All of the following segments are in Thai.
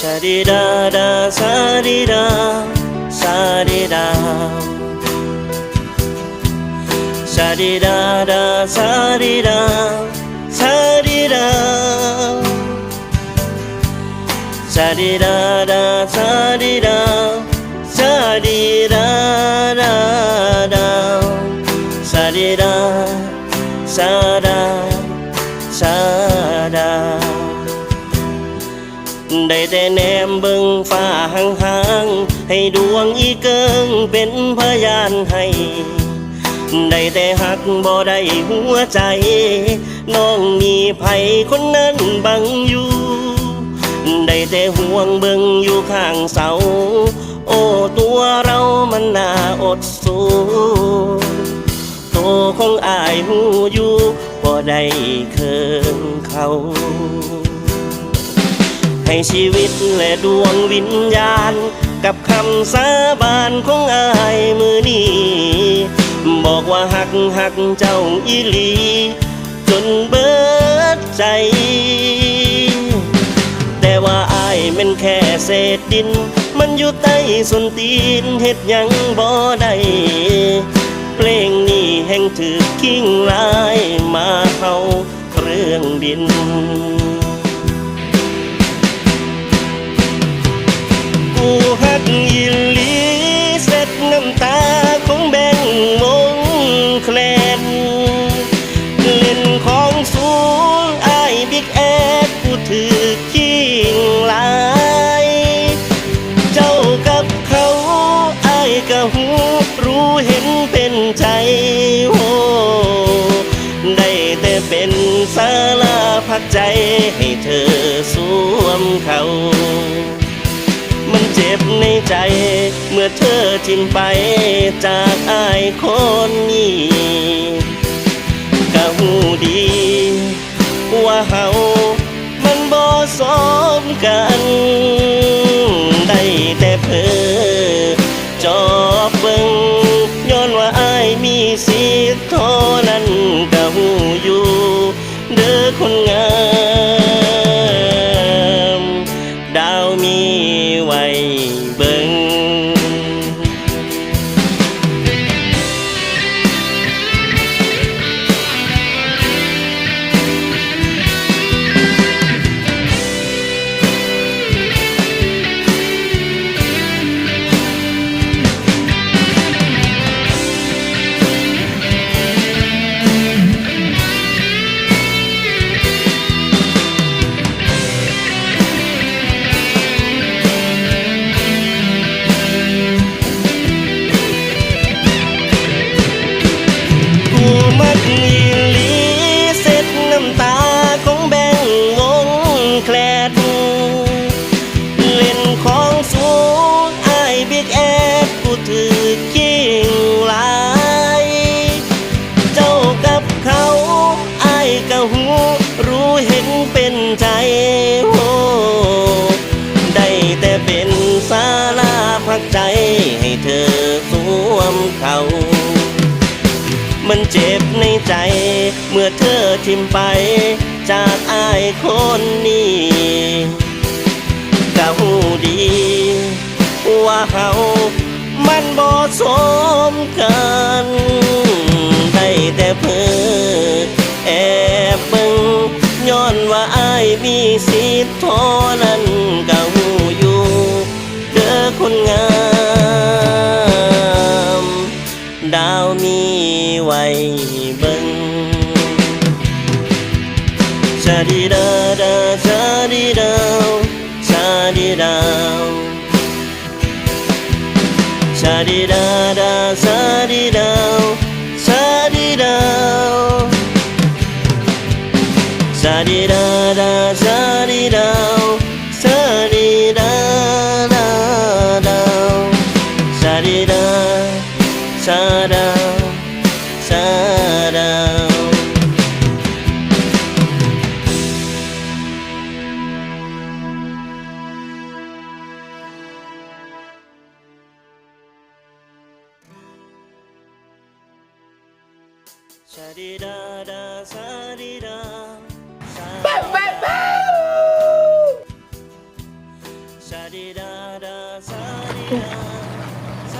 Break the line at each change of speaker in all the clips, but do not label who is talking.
ชาดิดาดาซาดิดาซาดิดาชาดิดาดาซาดิ ได้แต่แนมเบิ่งฟ้าห่างๆให้ดวงอีเกิงเป็นพยานให้ได้แต่หักบ่ได้หัวใจ น้องมีไผคนนั้นบังอยู่ได้แต่ห่วงเบิ่งอยู่ข้างเสา โอ้ตัวเรามันน่าอดสูโตของอายหูอยู่บ่ได้เคิงเขา ให้ชีวิตและดวงวิญญาณ กับคำสาบานของอายมือนี้ บอกว่าหักหักเจ้าอีหลี จนเบิดใจ แต่ว่าอายเป็นแค่เศษดิน มันอยู่ใต้ส้นตีนเฮ็ดยังบ่ได้เพลงนี้แห่งถือกิ้งลายมาเข้าเครื่องบิน ให้เธอสวมเขา มันเจ็บในใจ เมื่อเธอทิ้มไปจากอายคนนี้ก็หูดี ว่าเฮามันบ่สมกัน ได้แต่เพอจอบเบิงย้อนว่าอายมีสิทธิ์เท่านั้นก็หูอยู่ เด้อคนงาม บในใจ เมื่อเธอทิ้มไป จากอายคนนี้ก็หูดี ว่าเฮามันบ่สมกันได้แต่เพ้อแอบเบิ่งย้อนว่าอายมีสิทธิ์ท่านั้นก็หู ไว้เบิ่งชาดีดาดาชาดีดาวชาดีดาวชาดีดาดาชาดี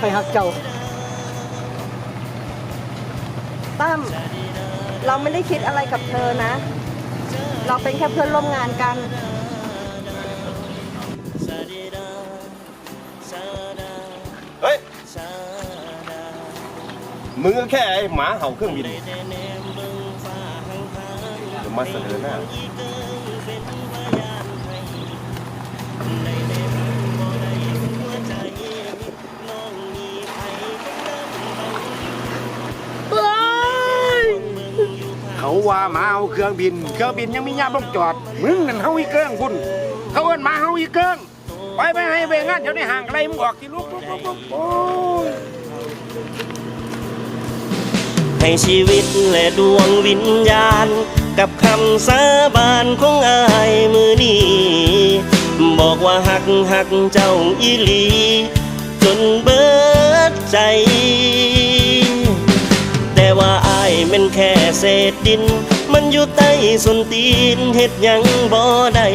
ไปหักเจ้า
ตั้มเราไม่ได้คิดอะไรกับเธอนะ เราเป็นแค่เพื่อนร่วมงานกัน
มึงก็แค่ไอ้หมาเห่าเครื่องบินจะมาเสนอหน้า
เขาว่ามาเอาเครื่องบิน เครื่องบินยังมียามลงจอด มึงนั่นเฮาอีเกิงคุณ เขาเอิ้นมาเฮาอีเกิงไปไปให้ไปงานเดี๋ยวในห่างอะไรมึงออกที่ลุกลุกลุกลุกโอ้ย
ให้ชีวิตและดวงวิญญาณ กับคำสาบานของอายมือนี้บอกว่าหักหักเจ้าอีหลี จนเบิดใจ แต่ว่าอายเป็นแค่เศษดิน มันอยู่ใต้ส้นตีนเฮ็ดยังบ่ได้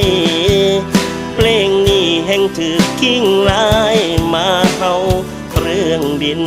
เพลงนี้แห่งถือกิ้งลายมาเข้าเครื่องบิน